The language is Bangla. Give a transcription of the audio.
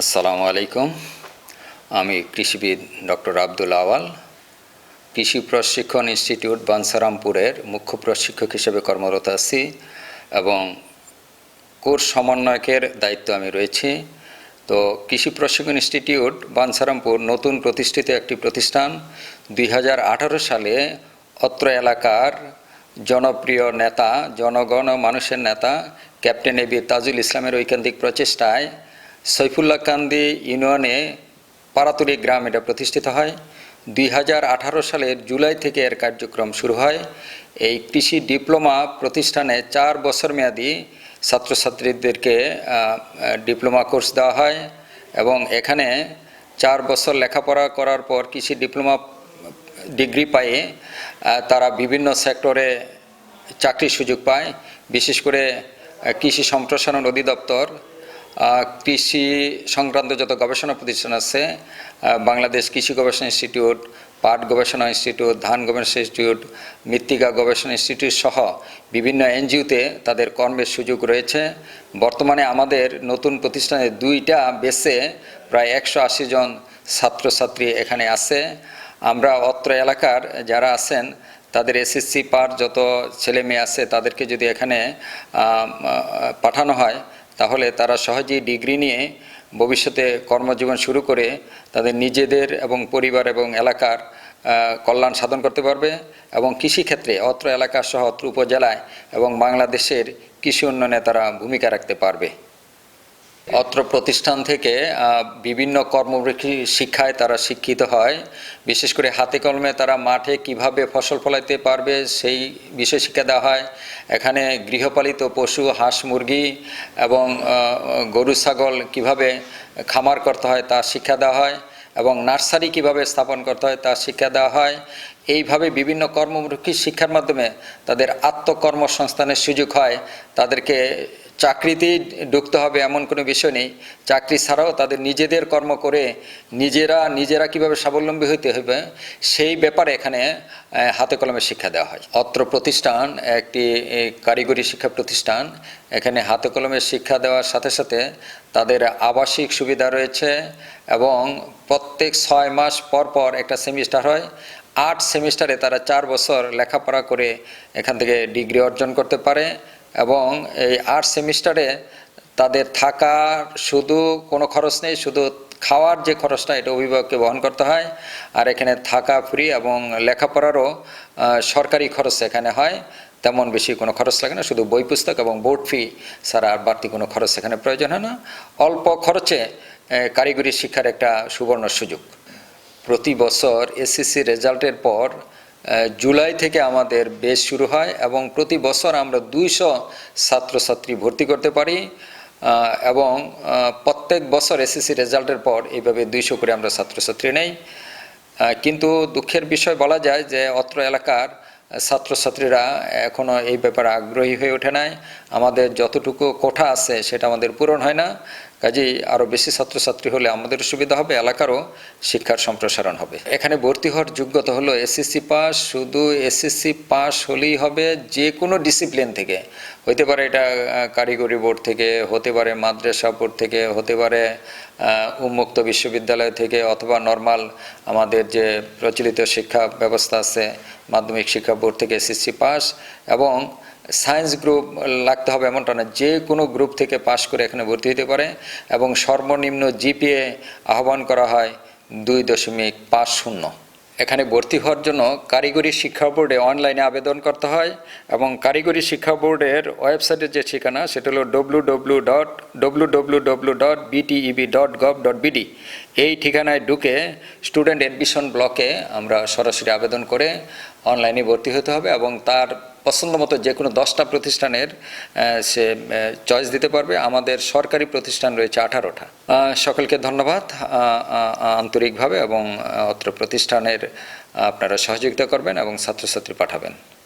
আসসালামু আলাইকুম। আমি কৃষিবিদ ডক্টর আব্দুল আওয়াল। কৃষি প্রশিক্ষণ ইনস্টিটিউট বানসারামপুরের মুখ্য প্রশিক্ষক হিসেবে কর্মরত আছি এবং কোর্স সমন্বয়কের দায়িত্ব আমি রয়েছি। তো কৃষি প্রশিক্ষণ ইনস্টিটিউট বানসারামপুর নতুন প্রতিষ্ঠিত একটি প্রতিষ্ঠান। দুই হাজার আঠারো সালে অত্র এলাকার জনপ্রিয় নেতা, জনগণ মানুষের নেতা, ক্যাপ্টেন এবি তাজুল ইসলামের ঐকান্তিক প্রচেষ্টায় সৈফুল্লাহ কান্দি ইউনিয়নে পারাতুরি গ্রাম এটা প্রতিষ্ঠিত হয়। দুই হাজার আঠারো সালের জুলাই থেকে এর কার্যক্রম শুরু হয়। এই কৃষি ডিপ্লোমা প্রতিষ্ঠানে চার বছর মেয়াদী ছাত্রছাত্রীদেরকে ডিপ্লোমা কোর্স দেওয়া হয় এবং এখানে চার বছর লেখাপড়া করার পর কৃষি ডিপ্লোমা ডিগ্রি পায়ে তারা বিভিন্ন সেক্টরে চাকরির সুযোগ পায়। বিশেষ করে কৃষি সম্প্রসারণ অধিদপ্তর কৃষি সংক্রান্ত যত গবেষণা প্রতিষ্ঠান আছে বাংলাদেশ কৃষি গবেষণা ইনস্টিটিউট, পাট গবেষণা ইনস্টিটিউট, ধান গবেষণা ইনস্টিটিউট, মৃত্তিকা গবেষণা ইনস্টিটিউট সহ বিভিন্ন এনজিওতে তাদের কর্মের সুযোগ রয়েছে। বর্তমানে আমাদের নতুন প্রতিষ্ঠানে দুইটা বেসে প্রায় একশো আশি জন ছাত্রছাত্রী এখানে আছে। আমরা অত্র এলাকার যারা আছেন, তাদের এসএসসি পার যত ছেলে মেয়ে আছে তাদেরকে যদি এখানে পাঠানো হয় তাহলে তারা সহজেই ডিগ্রি নিয়ে ভবিষ্যতে কর্মজীবন শুরু করে তাদের নিজেদের এবং পরিবার এবং এলাকার কল্যাণ সাধন করতে পারবে এবং কৃষিক্ষেত্রে অত্র এলাকা সহ অত্র উপজেলায় এবং বাংলাদেশের কৃষি উন্নয়নে তারা ভূমিকা রাখতে পারবে। অত্র প্রতিষ্ঠান থেকে বিভিন্ন কর্মমুখী শিক্ষায় তারা শিক্ষিত হয়। বিশেষ করে হাতে কলমে তারা মাঠে কীভাবে ফসল ফলাইতে পারবে সেই বিষয় শিক্ষা দেওয়া হয়। এখানে গৃহপালিত পশু, হাঁস, মুরগি এবং গরু, ছাগল কীভাবে খামার করতে হয় তা শিক্ষা দেওয়া হয় এবং নার্সারি কীভাবে স্থাপন করতে হয় তা শিক্ষা দেওয়া হয়। এইভাবে বিভিন্ন কর্মমুখী শিক্ষার মাধ্যমে তাদের আত্মকর্মসংস্থানের সুযোগ হয়। তাদেরকে চাকরিতেই ঢুকতে হবে এমন কোনো বিষয় নেই। চাকরি ছাড়াও তাদের নিজেদের কর্ম করে নিজেরা নিজেরা কীভাবে স্বাবলম্বী হইতে হবে সেই ব্যাপারে এখানে হাতে কলমে শিক্ষা দেওয়া হয়। অত্র প্রতিষ্ঠান, একটি কারিগরি শিক্ষা প্রতিষ্ঠান, এখানে হাতে কলমে শিক্ষা দেওয়ার সাথে সাথে তাদের আবাসিক সুবিধা রয়েছে এবং প্রত্যেক ছয় মাস পর পর একটা সেমিস্টার হয়। আট সেমিস্টারে তারা চার বছর লেখাপড়া করে এখান থেকে ডিগ্রি অর্জন করতে পারে। এবং এই আট সেমিস্টারে তাদের থাকার শুধু কোনো খরচ নেই, শুধু খাওয়ার যে খরচটা, এটা অভিভাবককে বহন করতে হয়। আর এখানে থাকা ফ্রি এবং লেখাপড়ারও সরকারি খরচ এখানে হয়। তেমন বেশি কোনো খরচ লাগে না, শুধু বই পুস্তক এবং বোর্ড ফি ছাড়া আর বাড়তি কোনো খরচ এখানে প্রয়োজন হয় না। অল্প খরচে কারিগরি শিক্ষার একটা সুবর্ণ সুযোগ। প্রতি বছর এসএসসি রেজাল্টের পর জুলাই থেকে আমাদের বেশ শুরু হয় এবং প্রতি বছর আমরা দুইশো ছাত্রছাত্রী ভর্তি করতে পারি এবং প্রত্যেক বছর এসএসসি রেজাল্টের পর এইভাবে দুইশো করে আমরা ছাত্রছাত্রী নেই। কিন্তু দুঃখের বিষয় বলা যায় যে অত্র এলাকার ছাত্রছাত্রীরা এখনও এই ব্যাপারে আগ্রহী হয়ে ওঠে নাই। আমাদের যতটুকু কোঠা আছে সেটা আমাদের পূরণ হয় না। কাজেই আরও বেশি ছাত্রছাত্রী হলে আমাদের সুবিধা হবে, এলাকারও শিক্ষার সম্প্রসারণ হবে। এখানে ভর্তি হওয়ার যোগ্যতা হলো এসএসসি পাস শুধু এসএসসি পাস হলেই হবে যে কোনো ডিসিপ্লিন থেকে। হতে পারে এটা কারিগরি বোর্ড থেকে, হতে পারে মাদ্রাসা বোর্ড থেকে, হতে পারে উন্মুক্ত বিশ্ববিদ্যালয় থেকে, অথবা নর্মাল আমাদের যে প্রচলিত শিক্ষা ব্যবস্থা আছে, মাধ্যমিক শিক্ষা বোর্ড থেকে এসএসসি পাস এবং সায়েন্স গ্রুপ লাগতে হবে এমনটা না যে কোনো গ্রুপ থেকে পাশ করে এখানে ভর্তি হতে পারে এবং সর্বনিম্ন জিপিএ আহ্বান করা হয় দুই দশমিক পাঁচ শূন্য। এখানে ভর্তি হওয়ার জন্য কারিগরি শিক্ষা বোর্ডে অনলাইনে আবেদন করতে হয় এবং কারিগরি শিক্ষা বোর্ডের ওয়েবসাইটের যে ঠিকানা, সেটা হলো W W dot W W W dot BTEB dot gov dot BD এই ঠিকানায় ঢুকে স্টুডেন্ট অ্যাডমিশন ব্লকে আমরা সরাসরি আবেদন করে অনলাইনে ভর্তি হতে হবে এবং তার পছন্দ মতো যে কোনো দশটা প্রতিষ্ঠানের সে চয়েস দিতে পারবে। আমাদের সরকারি প্রতিষ্ঠান রয়েছে আঠারোটা। সকলকে ধন্যবাদ। আন্তরিকভাবে এবং অত্র প্রতিষ্ঠানের আপনারা সহযোগিতা করবেন এবং ছাত্রছাত্রী পাঠাবেন।